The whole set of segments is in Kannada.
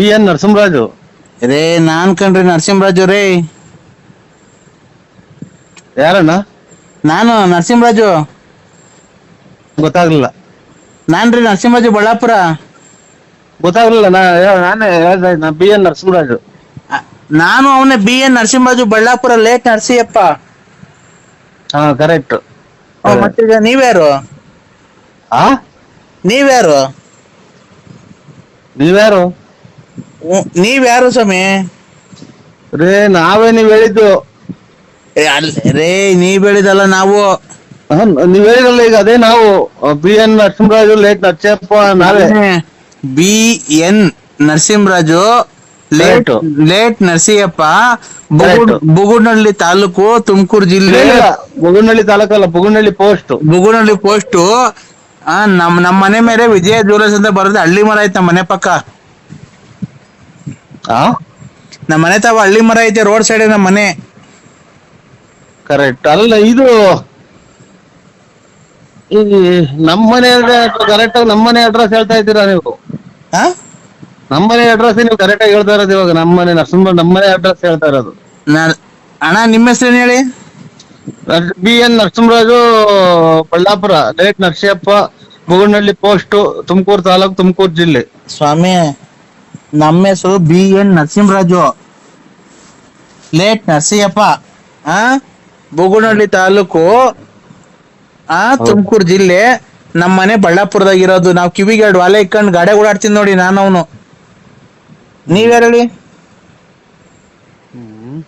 B N Narasimharaju. ರೇ ನಾನ್ ಕಣ್ರಿ ನರಸಿಂಹರಾಜು ರೇ. ಯಾರಣ್ಣ? ನಾನು ನರಸಿಂಹರಾಜು. ಗೊತ್ತಾಗ್ಲಿಲ್ಲ. ನಾನ್ರಿ ನರಸಿಂಹರಾಜು ಬಳ್ಳಾಪುರ. ಗೊತ್ತಾಗ್ಲಿಲ್ಲ ನಾ ಯಾ- ನಾನೇ ಹೇಳ್ದೆ ನಾ ಬಿ ಎನ್ ನರಸಿಂಹರಾಜು. ಅ- ನಾನು ಅವನೇ B N Narasimharaju Ballapura late Narasiyappa. ಹಾ ಕರೆಕ್ಟ್. ಓ, ಮತ್ತೀಗ ನೀವ್ಯಾರು? ಆ? ನೀವ್ಯಾರು? ನೀವ್ಯಾರು? ನೀವ್ಯಾರು ಸ್ವಾಮಿ? ರೇ ನಾವೇ ನೀವ್ ಹೇಳಿದ್ದು. ಏ, ಅಲ್- ರೇ ನೀವ್ ಹೇಳಿದಲ್ಲ ನಾವು. ಹ, ನೀವ್ ಹೇಳಿರಲ್ಲ ಈಗ ಅದೇ ನಾವು. B N Narasimharaju late Narasappa ನಾವೇ. B N Narasimharaju late. Late Narasiyappa ಬುಗುಡ್. Bugudnahalli ತಾಲೂಕು ತುಮಕೂರು ಜಿಲ್ಲೆ. ಬುಗುಡ್ನಹಳ್ಳಿ ತಾಲೂಕು ಅಲ್ಲ ಬುಗುನಹಳ್ಳಿ ಪೋಸ್ಟ್ ಬುಗುನಹಳ್ಳಿ ಪೋಸ್ಟು ಆ ನಮ್ ನಮ್ಮ ಮನೆ ಮೇಲೆ ವಿಜಯ ಜ್ಯುವೆಲರ್ಸ್ ಅಂತ ಬರೋದು ಹಳ್ಳಿ ಮರ ಐತೆ ನಮ್ಮ ಮನೆ ಪಕ್ಕ. ಆ? ನಮ್ಮ ಮನೆ ತಾವ ಹಳ್ಳಿ ಮರ ಐತೆ ರೋಡ್ ಸೈಡ್ ನಮ್ಮ ಮನೆ. ಕರೆಕ್ಟ್ ಅಲ್ಲ ಇದು ಈ ನಮ್ಮನೆ ಕರೆಕ್ಟ್ ಆಗಿ ನಮ್ಮನೆ ಅಡ್ರೆಸ್ ಹೇಳ್ತಾ ಇದ್ದೀರಾ ನೀವು? ನಮ್ಮ ಮನೆ ಅಡ್ರೆಸ್ ನೀವು ಕರೆಕ್ಟ್ ಆಗಿ ಹೇಳ್ತಾ ಇರೋದು ಇವಾಗ ನಮ್ಮನೆ ನರಸಿಂಹ ನಮ್ಮನೆ ಅಡ್ರೆಸ್ ಹೇಳ್ತಾ ಇರೋದು. ನಾ- ಅಣ್ಣ ನಿಮ್ಮ ಹೆಸರೇನು ಹೇಳಿ? B N Narasimharaju Ballapura direct Narasiyappa Mugulnalli post Tumakuru taluk Tumakuru ಜಿಲ್ಲೆ. ಸ್ವಾಮಿ ನಮ್ಮ ಹೆಸರು B N Narasimharaju. Late Narasimhappa. ಆ? ಬುಗುನಹಳ್ಳಿ ತಾಲೂಕು, ಆ, ತುಮಕೂರು ಜಿಲ್ಲೆ, ನಮ್ಮ ಮನೆ ಬಳ್ಳಾಪುರದಾಗ ಇರೋದು. ನಾವು ಕಿವಿಗೆ ಎರಡು ವಾಲೆ ಇಕ್ಕೊಂಡು ಗಾಡಿ ಓಡಾಡ್ತೀನಿ ನೋಡಿ ನಾನು ಅವನು ನೀವ್ಯಾರು ಹೇಳಿ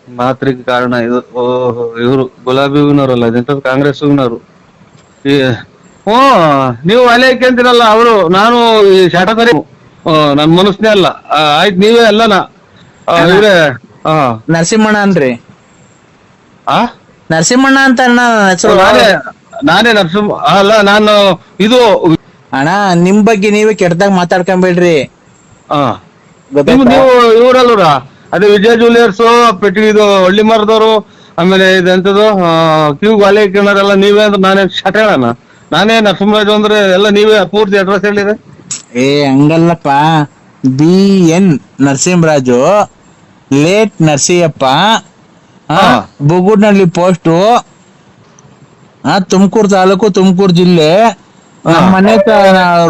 ಮಾತ್ರಿಕ ಕಾರಣ ಇದು. ಇವರು ಗುಲಾಬಿ ಹೂವಿನವ್ರಲ್ಲ ಕಾಂಗ್ರೆಸ್ ಹೂವಿನವರು ಹ್ಞೂ ನೀವು ಅಲೆ ಇಕ್ಕಂತೀರಲ್ಲ ಅವರು, ನಾನು ಶಾಟಕರಿ ನನ್ ಮನಸ್ನೇ ಅಲ್ಲ. ಆಯ್ತ್ ನೀವೇ ಅಲ್ಲನಾ ಇವ್ರೆ ಹಾ ನರಸಿಂಹಣ್ಣ ಅನ್ರಿ ಆ? ನರಸಿಂಹಣ್ಣ ಅಂತ ಅಣ್ಣ ಹೆಸರು. ನಾನೇ ನಾನೇ ನರಸಿಂಹ ಅಲ್ಲ ನಾನು ಇದು ಅಣ್ಣ ನಿಮ್ ಬಗ್ಗೆ ನೀವೇ ಕೆಟ್ಟದಾಗ ಮಾತಾಡ್ಕೊಂಬೇಡ್ರಿ. ಆ. ನೀವು? ನೀವು ಅದೇ ವಿಜಯ ಜ್ಯುವೆಲರ್ಸ್ ಪೆಟ್ಟಿ ಇದು ಹಳ್ಳಿ ಮರದವರು ಆಮೇಲೆ ಇದೆಂತದು ಕ್ಯೂ ವಾಲೆ ಇಕ್ಕಿಣರೆಲ್ಲ ನೀವೇ ಅಂದ್ರೆ ನಾನೇ ಶಟೇಳನ ನಾನೇ ನರಸಿಂಹರಾಜು ಅಂದ್ರೆ ಎಲ್ಲ ನೀವೇ ಪೂರ್ತಿ ಅಡ್ರೆಸ್ ಹೇಳಿರಿ ಏ ಹಂಗಲ್ಲಪ್ಪ B N Narasimharaju late Narasiyappa. Bugudnahalli post ಹಾ ತುಮಕೂರು ತಾಲೂಕು ತುಮಕೂರು ಜಿಲ್ಲೆ ನಮ್ಮ. ಮನೆ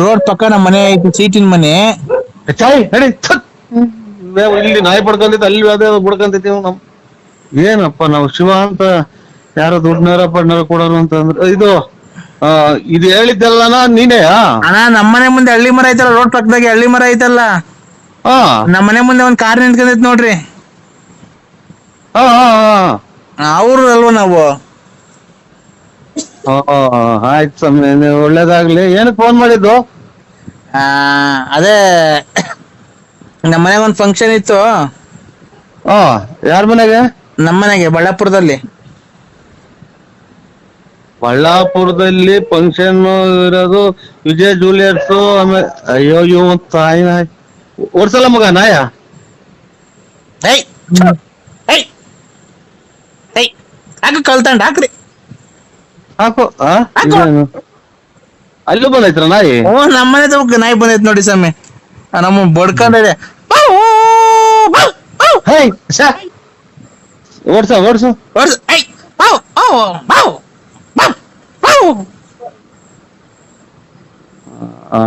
ರೋಡ್ ಪಕ್ಕ ನಮ್ಮ ಮನೆ ಐತಿ ಸೀಟಿನ ಮನೆ ಚಾಯ್ ನಡಿ ಥತ್. ನಾವು ಇಲ್ಲಿ ನಾಯಿ ಪಡ್ಕೊಂಡಿದ್ದು ಅಲ್ಲಿ ಅದೇ ನಮ್ ಏನಪ್ಪ ನಾವು ಶಿವ ಅಂತ ಯಾರೋ ದುಡ್ಡನಾರ ಪಡ್ನಾರ ಕೊಡೋರು ಅಂತ ಅಂದ್ರೆ ಇದು ಇದು ಹೇಳಿದ್ದೆಲ್ಲ ನೀನೇ ಅಣ್ಣ ನಮ್ಮ ಮನೆ ಮುಂದೆ ಹಳ್ಳಿ ಮರ ಐತಲ್ಲ ರೋಡ್ ಪಕ್ಕದಾಗೆ ಹಳ್ಳಿ ಮರ ಐತಲ್ಲ? ಹಾ ನಮ್ಮ ಮನೆ ಮುಂದೆ ಒಂದ್ ಕಾರ್ ನಿಂತ್ಕೊಂಡೈತ್ ನೋಡ್ರಿ. ಹಾ ಅವ್ರು ಅಲ್ವಾ ನಾವು? ಆಯ್ತು ಸ್ವಾಮಿ ನೀವು ಒಳ್ಳೇದಾಗ್ಲಿ. ಏನಕ್ಕೆ ಫೋನ್ ಮಾಡಿದ್ದು? ಆ, ಅದೇ ನಮ್ಮ ಮನೆಗೆ ಒಂದ್ ಫಂಕ್ಷನ್ ಇತ್ತು. ಹಾ ಯಾರ ಮನೆಗೆ? ನಮ್ಮನೆಗೆ ಬಳ್ಳಾಪುರದಲ್ಲಿ. ಬಳ್ಳಾಪುರದಲ್ಲಿ ಫಂಕ್ಷನ್ ಇರೋದು ವಿಜಯ್ ಜೂಲಿಯರ್ಸ್ ಆಮೇಲೆ ಅಯ್ಯೋ ಇವ್ ತಾಯಿ ನಾಯಿ ಓಡ್ಸಲ್ಲ ಮಗ ನಾಯ? ಹಾಕು ಕಳ್ತಂಡ್ ಹಾಕ್ರಿ. ಹಾಕು. ಅಲ್ಲೂ ಬಂದೈತ್ರ ನಾಯಿ? ಓ ನಮ್ಮ ಮನೆ ತಗ ನಾಯಿ ಬಂದೈತ್ ನೋಡಿ ಸ್ವಾಮಿ. ನಮ್ಮ ಬಡ್ಕೊಂಡಿದೆ ಹೇ ಓ ಓಡ್ಸ ಓಡ್ಸು ಆ,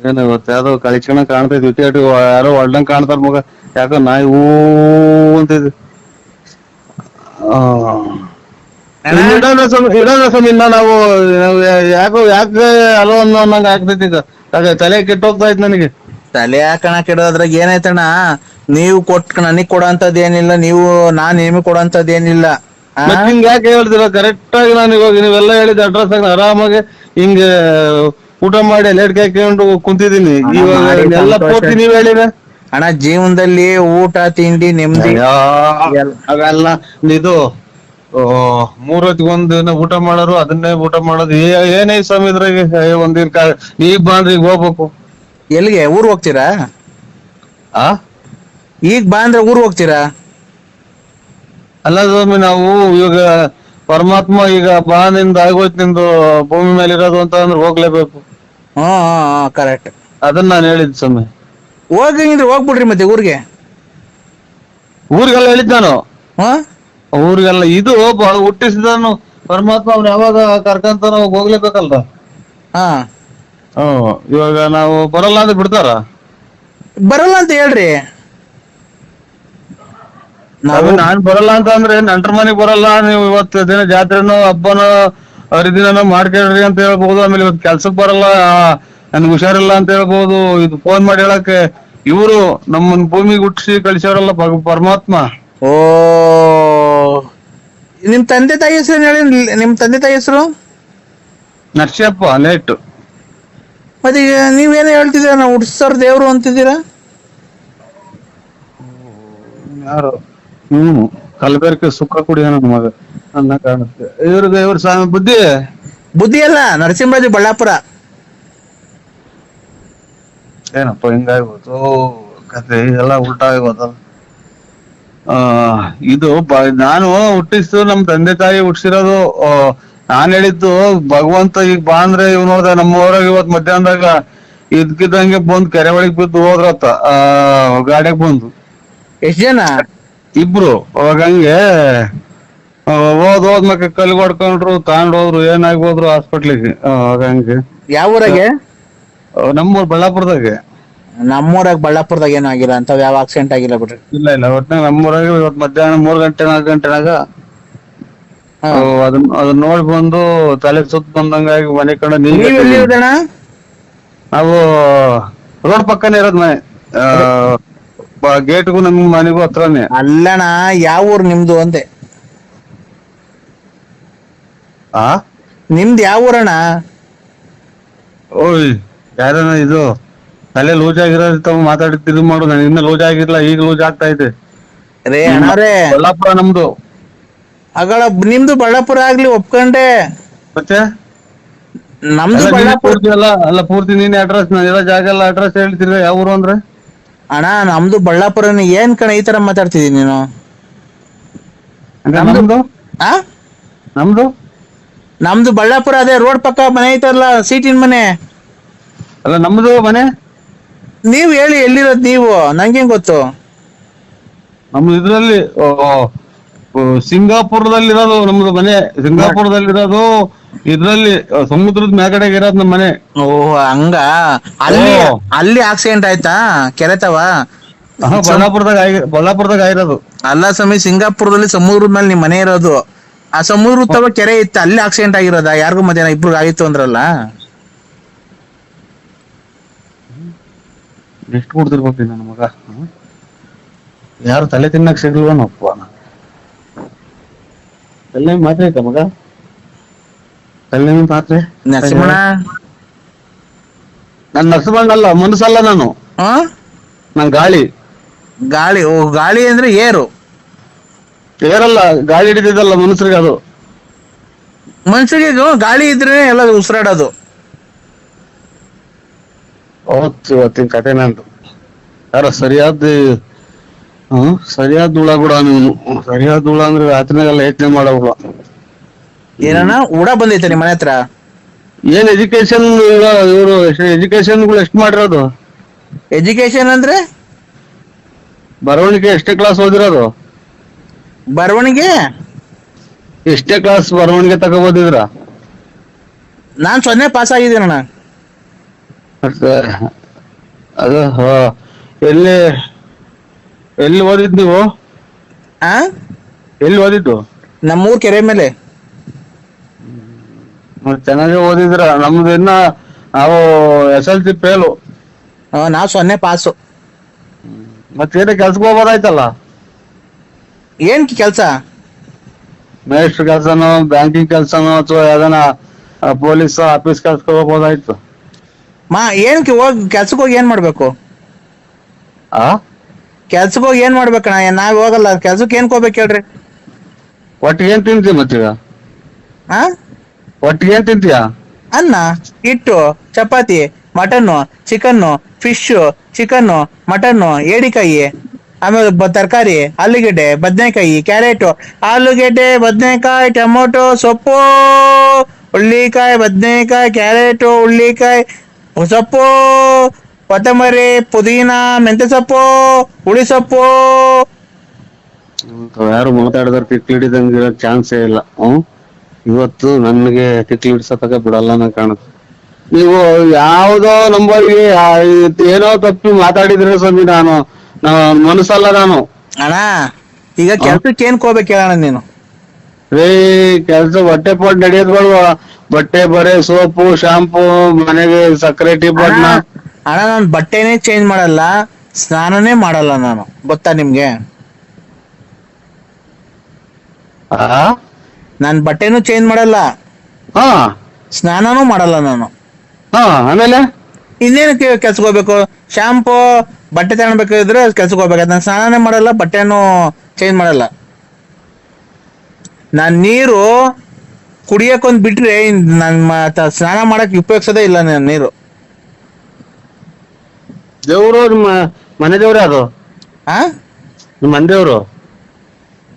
ಏನು ಇವತ್ತು ಯಾವ್ದೋ ಕಳಿಸ್ಕೊಂಡ ಕಾಣ್ತೈತಿ ವಿಕೆಟ್ ಯಾರೋ ಒಳ್ದಂಗ್ ಕಾಣ್ತಾರ ಮಗ. ಯಾಕೋ ನಾಯಿ ಊ ಅಂತಿದ್ ಇಡೋಣ ಸ್ವಾಮಿ ಇಡೋಣ ಸ್ವಾಮಿ ಇನ್ನ ನಾವು ನಾವು ಯಾಕೋ ಯಾಕೆ ಅಲೋ ಅನ್ನೋ ಅನ್ನಂಗ ಆಗ್ತೈತಿ ಈಗ. ತಲೆ ಕೆಟ್ಟೋಗ್ತಾ ಇತ್ತು ನನಗೆ. ತಲೆ ಹಾಕೋಣ ಕೆಡೋದ್ರಾಗ ಏನಾಯ್ತಣ್ಣ? ನೀವು ಕೊಟ್ ನನಗ್ ಕೊಡೋಂತದ್ ಏನಿಲ್ಲ ನೀವು ನಾನ್ ನಿಮಗೆ ಕೊಡೋಂತದ್ ಏನಿಲ್ಲ. ಆ? ಮತ್ ಹಿಂಗ್ ಯಾಕೆ ಹೇಳ್ತೀರ? ಕರೆಕ್ಟ್ ಆಗಿ ನಾನು ಇವಾಗ ನೀವೆಲ್ಲ ಹೇಳಿದ ಅಡ್ರೆಸ್ ಆಗಿ ಆರಾಮಾಗಿ ಹಿಂಗ ಊಟ ಮಾಡಿ ಲೇಟ್ ಹಾಕೊಂಡು ಕುಂತಿದೀನಿ ಇವಾಗ ಮಾಡಿ ಎಲ್ಲ ಸಂತೋಷ. ಪೂರ್ತಿ ನೀವ್ ಹೇಳಿದ? ಅಣ್ಣ ಜೀವನದಲ್ಲಿ ಊಟ ತಿಂಡಿ ನೆಮ್ಮದಿ. ಅವೆಲ್ಲ ಇದು ಓ, ಮೂರ್ ಹೊತ್ತಿಗೊಂದ್ ದಿನ ಊಟ ಮಾಡೋರು ಅದನ್ನೇ ಊಟ ಮಾಡೋದು. ಏ- ಏನೇ ಸ್ವಾಮಿ ಇದ್ರಾಗ ಏ, ಒಂದಿನ ಕಾ ಈಗ ಬಂದ್ರೆ ಈಗ ಹೋಗ್ಬೇಕು. ಎಲ್ಲಿಗೆ? ಊರ್ ಹೋಗ್ತೀರಾ? ಆ? ಈಗ ಬಾ ಅಂದ್ರೆ ಊರ್ ಹೋಗ್ತೀರಾ? ಅಲ್ಲ ಸ್ವಾಮಿ ನಾವು ಇವಾಗ ಪರಮಾತ್ಮ ಈಗ ಬಾ ನಿಂದ ಆಗೋಯ್ತು ನಿಂದು ಭೂಮಿ ಮೇಲೆ ಇರೋದು ಅಂತ ಅಂದ್ರೆ ಹೋಗ್ಲೇಬೇಕು. ಹ್ಮ್ ಹ್ಮ್ ಕರೆಕ್ಟ್ ಅದನ್ನ ನಾನು ಹೇಳಿದ್ ಸ್ವಾಮಿ. ಹೋಗಿ ಅಂದ್ರೆ ಹೋಗ್ಬಿಡ್ರಿ ಮತ್ತೆ ಊರಿಗೆ. ಊರಿಗೆಲ್ಲ ಹೇಳಿದ್ ನಾನು. ಹಾ? ಊರಿಗೆಲ್ಲ ಇದು ಬಹಳ ಹುಟ್ಟಿಸಿದನು ಪರಮಾತ್ಮ ಅವ್ನು ಯಾವಾಗ ಕರ್ಕಂತಾನ ಅವಾಗ ಹೋಗ್ಲೇಬೇಕಲ್ರ ಹಾ. ಹ್ಮ್ ಇವಾಗ ನಾವು ಬರಲ್ಲ ಅಂತ ಬಿಡ್ತಾರ? ಬರಲ್ಲ ಅಂತ ಹೇಳ್ರಿ. ನಾವು ನಾನ್ ಬರಲ್ಲ ಅಂತ ಅಂದ್ರೆ ನಂಟ್ರ ಮನೆಗ್ ಬರಲ್ಲ ನೀವು ಇವತ್ತು ದಿನ ಜಾತ್ರೆನೋ ಹಬ್ಬನೋ ಹರಿದಿನನೋ ಮಾಡ್ಕೊಳ್ರಿ ಅಂತ ಹೇಳ್ಬಹುದು ಆಮೇಲೆ ಇವತ್ತು ಕೆಲ್ಸಕ್ ಬರಲ್ಲ ನನ್ಗೆ ಹುಷಾರಿಲ್ಲ ಅಂತ ಹೇಳ್ಬಹುದು ಇದು ಫೋನ್ ಮಾಡಿ ಹೇಳಕ್ಕೆ ಇವರು ನಮ್ಮನ್ ಭೂಮಿಗೆ ಹುಟ್ಟಿಸಿ ಕಳಿಸೋರಲ್ಲ ಭಗ- ಪರಮಾತ್ಮ. ಓ ನಿಮ್ ತಂದೆ ತಾಯಿ ಹೆಸರು ಹೇಳಿ ನಿಮ್ ತಂದೆ ತಾಯಿ ಹೆಸರು? ನರ್ಸಿಯಪ್ಪ ಲೇಟ್. ಮತ್ತೆ ಈಗ ಹೇಳ್ತಿದ್ದೀರ ಹೇಳ್ತಿದ್ದೀರಾ? ನಾವು ಹುಟ್ಟಿಸ್ತಾರ ದೇವ್ರು ಅಂತಿದ್ದೀರಾ? ಯಾರು? ಹ್ಮ್ ಕಲಬೆರಕೆ ಸುಖ ಕುಡಿಯ ನನ್ನ ಮಗ. ನನ್ನ ಕಾಣುತ್ತೆ ಇವ್ರಿಗೆ ಇವ್ರ ಸ್ವಾಮಿ ಬುದ್ಧಿ? ಬುದ್ಧಿ ಅಲ್ಲ ನರಸಿಂಹಜಿ ಬಳ್ಳಾಪುರ. ಏನಪ್ಪ ಹಿಂಗಾಗ್ಬೋದು ಕತೆ ಇದೆಲ್ಲ ಉಲ್ಟಾ ಆಗ್ಬೋದ ಆ ಇದು ಬ- ನಾನು ಹುಟ್ಟಿಸ್ತು ನಮ್ ತಂದೆ ತಾಯಿ ಹುಟ್ಟಿಸಿರೋದು ನಾನ್ ಹೇಳಿದ್ದು ಭಗವಂತ ಈಗ ಬಾ ಅಂದ್ರೆ ಇವ್ ನೋಡ್ದ ನಮ್ಮ ಊರಾಗ ಇವತ್ ಮಧ್ಯಾಹ್ನದಾಗ ಇದ್ಕಿದ್ದಂಗೆ ಬಂದ್ ಕೆರೆ ಒಳಗ್ ಬಿದ್ದು ಹೋದ್ರತ್ತ ಆ ಗಾಡಿಯಾಗ ಬಂದು. ಎಷ್ಟ್ ಜನ? ಇಬ್ರು. ಅವಾಗ ಹಂಗೆ ಹೋದ್ ಹೋದ್ ಮಕ್ಕ ಕಲ್ ಹೊಡ್ಕೊಂಡ್ರು ತಾಂಡ್ ಹೋದ್ರು ಏನಾಗ್ಬೋದ್ರು ಹಾಸ್ಪಿಟ್ಲಿಗೆ. ಅವಾಗ ಹಂಗೆ. ಯಾವ ಊರಾಗೆ? ನಮ್ಮೂರ್ ಬಳ್ಳಾಪುರದಾಗೆ. ನಮ್ಮೂರಾಗ ಬಳ್ಳಾಪುರದಾಗ ಏನೂ ಆಗಿಲ್ಲ ಅಂತ ಯಾವ ಆಕ್ಸಿಡೆಂಟ್ ಆಗಿಲ್ಲ ಬಿಡ್ರಿ. ಇಲ್ಲ ಇಲ್ಲ ಒಟ್ನಾಗ ನಮ್ಮೂರಾಗ ಇವತ್ ಮಧ್ಯಾಹ್ನ ಮೂರ್ ಗಂಟೆ ನಾಲ್ಕು ಗಂಟೆನಾಗ ಅದನ್ನ ಅದನ್ನ ನೋಡಿ ಬಂದು ತಲೆ ಸುತ್ತ ಬಂದಂಗಾಗಿ ಮನೆ ಕಡೆ ನೀವ್ ಎಲ್ಲಿ ರೋಡ್ ಪಕ್ಕನೇ ಇರೋದ್ ಮನೆ. ಗೇಟ್ಗೂ ನಮ್ ಮನೆಗೂ ಹತ್ರನೇ. ಅಲ್ಲಣ್ಣ ಯಾವ ಊರ್ ನಿಮ್ದು ಅಂದೆ? ಆ? ನಿಮ್ದು ಯಾವ ಊರಣ್ಣ? ಓಯ್ ಯಾರನ ಇದು? ತಲೆ ಲೂಸ್ ಆಗಿರೋದು ಮಾತಾಡ್ತಿದ್ದು ಮಾಡು ನನಗೆ ಇನ್ನ ಲೂಜ್ ಆಗಿರ್ಲಿಲ್ಲ ಈಗ ಲೂಜ್ ಆಗ್ತಾ ಇದೆ. ರೇ ಅಣ್ಣವ್ರೆ ಕೊಲ್ಲಾಪುರ ನಮ್ದು. ಅಗಳ ನಿಮ್ದು ಬಳ್ಳಾಪುರ ಆಗ್ಲಿ ಒಪ್ಕೊಂಡೆ. ಮತ್ತೆ? ನಮ್ದು ಅಲ್ಲ, ನೀನೇ ಬಳ್ಳಾಪುರ ಪೂರ್ತಿ ಅಲ್ಲ ಪೂರ್ತಿ ನೀನ್ ಅಡ್ರೆಸ್ ನಾನು ಇರೋ ಜಾಗ ಎಲ್ಲ ಅಡ್ರೆಸ್ ಹೇಳ್ತಿದ್ರೆ ಯಾವ ಊರು ಅಂದ್ರೆ? ಅಣ್ಣ ನಮ್ದು ಬಳ್ಳಾಪುರನ ಏನ್ ಕಣ ಈ ತರ ಮಾತಾಡ್ತಿದೀನಿ ನೀನು? ನಮ್ದು- ನಮ್ದು? ಆ? ನಮ್ದು? ನಮ್ದು ಬಳ್ಳಾಪುರ ಅದೇ ರೋಡ್ ಪಕ್ಕ ಮನೆ ಐತಲ್ಲ ಸೀಟಿನ ಮನೆ. ಅಲ್ಲ ನಮ್ದು ಮನೆ? ನೀವ್ ಹೇಳಿ ಎಲ್ಲಿರೋದ್ ನೀವು? ನಂಗೆ ಗೊತ್ತು? ನಮ್ದು ಇದ್ರಲ್ಲಿ ಓ, ಓ, ಸಿಂಗಾಪುರದಲ್ಲಿರೋದು ನಮ್ದು ಮನೆ. ಸಿಂಗಾಪುರದಲ್ಲಿರೋದು ಇದ್ರಲ್ಲಿ ಸಮುದ್ರದ ಮ್ಯಾಗಡೆಗೆ ಇರೋದು ನಮ್ಮ ಮನೆ. ಓ ಹಂಗ? ಅಲ್ಲಿ ಓ. ಅಲ್ಲಿ ಆಕ್ಸಿಡೆಂಟ್ ಆಯ್ತಾ? ಕೆರೆತವ? ಆಹಾ, ಬಳ್ಳಾಪುರದಾಗ ಆಗಿ ಬಳ್ಳಾಪುರದಾಗ ಆಗಿರೋದು. ಅಲ್ಲ ಸ್ವಾಮಿ ಸಿಂಗಾಪುರದಲ್ಲಿ ಸಮುದ್ರದ ಮೇಲೆ ನಿಮ್ ಮನೆ ಇರೋದು. ಆ ಸಮುದ್ರ ತವ ಕೆರೆ ಇತ್ತು ಅಲ್ಲಿ ಆಕ್ಸಿಡೆಂಟ್ ಆಗಿರೋದಾ? ಯಾರಿಗೂ ಮಧ್ಯಾಹ್ನ ಇಬ್ರು ಆಯ್ತು ಅಂದ್ರಲ್ಲ? ಎಷ್ಟು ಕೊಡ್ತಿರ್ಬೇಕು ನನ್ನ ಮಗ? ಹ್ಮ್? ಯಾರು ತಲೆ ತಿನ್ನಕ್ ಸಿಗ್ಲ್ವನಪ್ಪ ತಲೆ ಮಾತ್ರೆ ಐತ ಮಗ? ತಲೆ ಮಾತ್ರೆ ನರಸಿಂಹಣ್ಣ. ನನ್ನ ನರಸಿಂಹಣ್ಣಲ್ಲ ಮನಸ್ಸಲ್ಲ ನಾನು. ಹಾ ನನ್ ಗಾಳಿ. ಗಾಳಿ ಓ ಗಾಳಿ ಅಂದ್ರೆ ಏರು. ಏರಲ್ಲ ಗಾಳಿ ಹಿಡಿದಿದ್ದಲ್ಲ ಮನುಷ್ಯರಿಗೆ ಅದು. ಮನುಷ್ಯರಿಗೆ ಇದು ಗಾಳಿ ಇದ್ರೆ ಎಲ್ಲ ಉಸಿರಾಡೋದು. ಅವತ್ತು ಇವತ್ತಿನ ಕತೆ ನಂದು. ಯಾರ ಸರಿಯಾದ ಹ್ಮ್ ಸರಿಯಾದ ಹುಳ ಕೂಡ ನೀನು. ಸರಿಯಾದ ಹುಳ ಅಂದ್ರೆ ರಾತ್ರಿನಾಗೆಲ್ಲ ಯೋಚನೆ ಮಾಡೋ ಹುಳ ಏನಣ್ಣ? ಉಡ ಬಂದೈತೆ ನಿಮ್ಮ ಮನೆ ಹತ್ರ? ಏನ್ ಎಜುಕೇಶನ್ ಇವರು ಎಜುಕೇಶನ್ಗಳು ಎಷ್ಟು ಮಾಡಿರೋದು ಎಜುಕೇಶನ್ ಅಂದ್ರೆ? ಬರವಣಿಗೆ ಎಷ್ಟೇ ಕ್ಲಾಸ್ ಓದಿರೋದು? ಬರವಣಿಗೆ? ಎಷ್ಟೇ ಕ್ಲಾಸ್ ಬರವಣಿಗೆ ತಗೋಬೋದಿದ್ರ ನಾನ್ ಸೊನ್ನೆ ಪಾಸ್ ಆಗಿದ್ದೀನಣ್ಣ. ಅದು ಹ, ಎಲ್ಲಿ ಎಲ್ಲಿ ಓದಿದ್ ನೀವು? ಆ? ಎಲ್ಲಿ ಓದಿದ್ದು? ನಮ್ಮೂರ್ ಕೆರೆ ಮೇಲೆ. ಚೆನ್ನಾಗಿ ಓದಿದ್ರ ನಮ್ದು ಇನ್ನ ನಾವು ಎಸ್ ಎಲ್ ಸಿ ಫೇಲು ಆ, ನಾವ್ ಸೊನ್ನೆ ಪಾಸು ಮತ್ತೇನೇ ಕೆಲ್ಸಕ್ಕೆ ಹೋಗ್ಬೋದಾಯ್ತಲ್ಲ ಏನ್ ಕೆಲ್ಸ? ಮೇಸ್ಟ್ರ್ ಕೆಲ್ಸನೋ ಬ್ಯಾಂಕಿಂಗ್ ಕೆಲ್ಸನೋ ಅಥವಾ ಯಾವ್ದನ ಪೊಲೀಸ್ ಆಫೀಸ್ ಕೆಲ್ಸಕ್ಕೆ ಹೋಗ್ಬೋದಾಯ್ತು? ಮಾ ಏನ್ ಹೋಗಿ ಕೆಲ್ಸಕ್ಕೆ ಹೋಗಿ ಏನ್ ಮಾಡ್ಬೇಕು? ಆ? ಕೆಲ್ಸಕ್ಕೆ ಹೋಗಿ ಏನ್ ಮಾಡ್ಬೇಕಣ್ಣ? ಏನ್ ನಾವ್ ಹೋಗಲ್ಲ. ಕೆಲ್ಸಕ್ಕೆ ಏನ್ ಕೋಬೇಕು ಹೇಳ್ರಿ? ಒಟ್ಟಿಗೆ ಏನ್ ತಿಂತೀಯ ಮತ್ತೀಗ? ಹಾ ಒಟ್ಟಿಗೆ ಏನ್ ತಿಂತೀಯ? ಅನ್ನ ಹಿಟ್ಟು chapati mutton chicken fish chicken mutton ಏಡಿಕಾಯಿ ಆಮೇಲೆ ಬ ತರಕಾರಿ ಆಲೂಗಡ್ಡೆ ಬದನೆಕಾಯಿ ಕ್ಯಾರೆಟು ಆಲೂಗಡ್ಡೆ ಬದನೆಕಾಯಿ ಟೊಮೊಟೊ ಸೊಪ್ಪು ಹುಳ್ಳಿಕಾಯಿ ಬದನೆಕಾಯಿ ಕ್ಯಾರೆಟು ಹುಳ್ಳಿಕಾಯಿ ಸೊಪ್ಪು ಕೊತ್ತಂಬರಿ ಪುದೀನ ಮೆಂತೆ ಸೊಪ್ಪು ಹುಳಿ ಸೊಪ್ಪು. ಯಾರು ಮಾತಾಡಿದ್ರೆ ತಿಕ್ಲಿ ಹಿಡಿದಂಗ ಇರಕ್ ಚಾನ್ಸೇ ಇಲ್ಲ. ಹ್ಮ್ ಇವತ್ತು ನನಗೆ ತಿಕ್ಲಿ ಹಿಡ್ಸತಕ ಬಿಡಲ್ಲ ನಾ ಕಾಣುತ್ತೆ. ನೀವು ಯಾವ್ದೋ ನಂಬರ್ಗೆ ಏನೋ ತಪ್ಪಿ ಮಾತಾಡಿದ್ರೆ ಸ್ವಾಮಿ ನಾನು ನಾನು ಮನಸ್ಸಲ್ಲ ನಾನು. ಅಣ್ಣ ಈಗ ಕೆಲ್ಸಕ್ಕೆ ಏನ್ ಕೋಬೇಕು ಹೇಳಣ್ಣ ನೀನು? ರೇ ಕೆಲ್ಸ ಬಟ್ಟೆ ಪಾಟ್ ನಡೆಯೋದ್ ಬಟ್ಟೆ ಬರೆ ಸೋಪು ಶಾಂಪು ಮನೆಗೆ ಸಕ್ಕರೆ ಟೀ ಪಟ್ನ ಅಣ್ಣ ನಾನು ಬಟ್ಟೆನೇ ಚೇಂಜ್ ಮಾಡಲ್ಲ ಸ್ನಾನನೇ ಮಾಡಲ್ಲ ನಾನು. ಗೊತ್ತಾ ನಿಮ್ಗೆ? ಆ? ನಾನ್ ಬಟ್ಟೆನೂ ಚೇಂಜ್ ಮಾಡಲ್ಲ. ಹಾ. ಸ್ನಾನನೂ ಮಾಡಲ್ಲ ನಾನು. ಹಾ ಆಮೇಲೆ? ಇನ್ನೇನಕ್ಕೆ ಕೆಲ್ಸಕ್ಕೆ ಹೋಗ್ಬೇಕು? ಶಾಂಪು ಬಟ್ಟೆ ತಗೊಳ್ಬೇಕಿದ್ರೆ ಕೆಲ್ಸಕ್ಕೆ ಹೋಗ್ಬೇಕು. ನಾನು ಸ್ನಾನನೇ ಮಾಡಲ್ಲ ಬಟ್ಟೆನೂ ಚೇಂಜ್ ಮಾಡಲ್ಲ. ನಾನು ನೀರು ಕುಡಿಯಕ್ಕೊಂದ್ ಬಿಟ್ರೆ ನನ್ನ ಸ್ನಾನ ಮಾಡಕ್ ಉಪಯೋಗಿಸೋದೇ ಇಲ್ಲ ನಾನು ನೀರು. ದೇವ್ರು ನಿಮ್ಮ ಮನೆ ದೇವ್ರೇ ಅದು ಆ? ನಿಮ್ಮ ಮನೆ ದೇವ್ರು?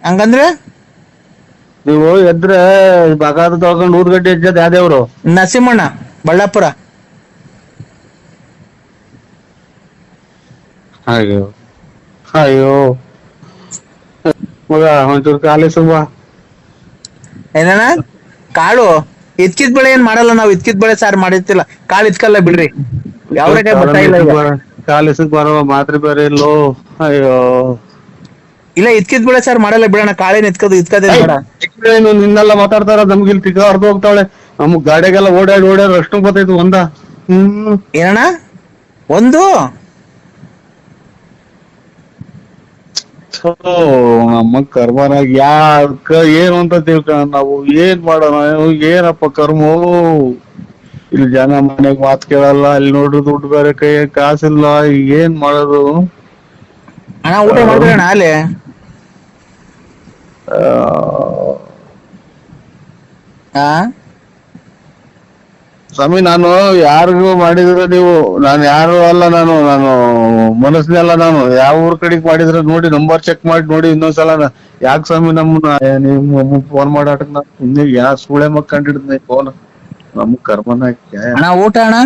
ಹಂಗಂದ್ರೆ? ನೀವು ಎದ್ರೆ ಬಗಾದ ತೊಳ್ಕೊಂಡು ಊದ್ಗಡ್ಡೆ ಹೆಚ್ಚದ ಯಾವ ದೇವ್ರು? ನರಸಿಂಹಣ್ಣ ಬಳ್ಳಾಪುರ. ಅಯ್ಯೋ ಅಯ್ಯೋ. ಮಗ ಒಂಚೂರು ಕಾಲಿ ಸುಮ್ಮ. ಏನಣ್ಣ? ಕಾಳು? ಇದ್ಕಿದ್ ಬೆಳೆ ಏನ್ ಮಾಡಲ್ಲ ನಾವು ಇದ್ಕಿದ್ ಬೆಳೆ ಸಾರ್ ಮಾಡಿರ್ತಿಲ್ಲ. ಕಾಳು ಇದ್ಕಲ್ಲ ಬಿಡ್ರಿ. ಯಾವ ಬರ್ತಾ ಇಲ್ಲ ಈಗ. ಕಾಲಿಸಕ್ ಬರೋ ಮಾತ್ರೆ ಬೇರೆ ಇಲ್ಲೋ. ಅಯ್ಯೋ. ಇಲ್ಲ ಇದ್ಕಿದ್ ಬಿಡ ಸರ್ ಮಾಡಲ್ಲ ಬಿಡೋಣ. ಕಾಳೇನ್ ಎತ್ಕದು ಇತ್ಕದೆ ಬೇಡ. ಏನು ನಿನ್ನೆಲ್ಲ ಮಾತಾಡ್ತಾರ ನಮ್ಗೆ ಇಲ್ಲಿ ತಿಕ್ಕ ಹೊಡೆದು ಹೋಗ್ತಾವಳೆ. ನಮ್ ಗಾಡಿಗೆಲ್ಲ ಓಡಾಡಿ ಓಡಾಡಿ ಅಷ್ಟು ಬರ್ತೈತಿ ಒಂದ. ಹ್ಮ್. ಏನಣ್ಣ? ಒಂದು? ನಮ್ಮ ಕರ್ಮನಾಗ ಯಾಕ ಏನು ಅಂತ ತಿಳ್ಕೊಂಡ್ ನಾವು ಏನ್ ಮಾಡೋಣ ಏನಪ್ಪ ಕರ್ಮೋ? ಇಲ್ಲಿ ಜನ ಮನೆಗ್ ಮಾತ್ ಕೇಳಲ್ಲ ಅಲ್ಲಿ ನೋಡ್ರಿ ದುಡ್ಡು ಬೇರೆ ಕೈ ಕಾಸಿಲ್ಲ ಏನ್ ಮಾಡೋದು? ಅಣ್ಣ ಊಟ ಮಾಡಿದ್ರಣ್ಣ ಅಲ್ಲಿ? ಆ, ಹಾ ಸ್ವಾಮಿ ನಾನು ಯಾರಿಗೂ ಮಾಡಿದ್ರೆ ನೀವು ನಾನು ಯಾರು ಅಲ್ಲ ನಾನು ನಾನು ಮನಸ್ಸಿನಲ್ಲ ನಾನು. ಯಾವ ಊರ್ ಕಡೆಗ್ ಮಾಡಿದ್ರೆ ನೋಡಿ ನಂಬರ್ ಚೆಕ್ ಮಾಡಿ ನೋಡಿ ಇನ್ನೊಂದ್ಸಲ ಯಾಕೆ ಸ್ವಾಮಿ ನಮ್ಮನ್ನ ನಿಮ್ ಫೋನ್ ಮಾಡಾಟ ನಾ ಸುಮ್ನೆ ಯಾ ಸುಳೆ ಮಕ್ಕಂಡಿಡ್ದೆ ಫೋನ್ ನಮ್ ಕರ್ಮನ ಅಣ್ಣ ಊಟ ಅಣ್ಣ?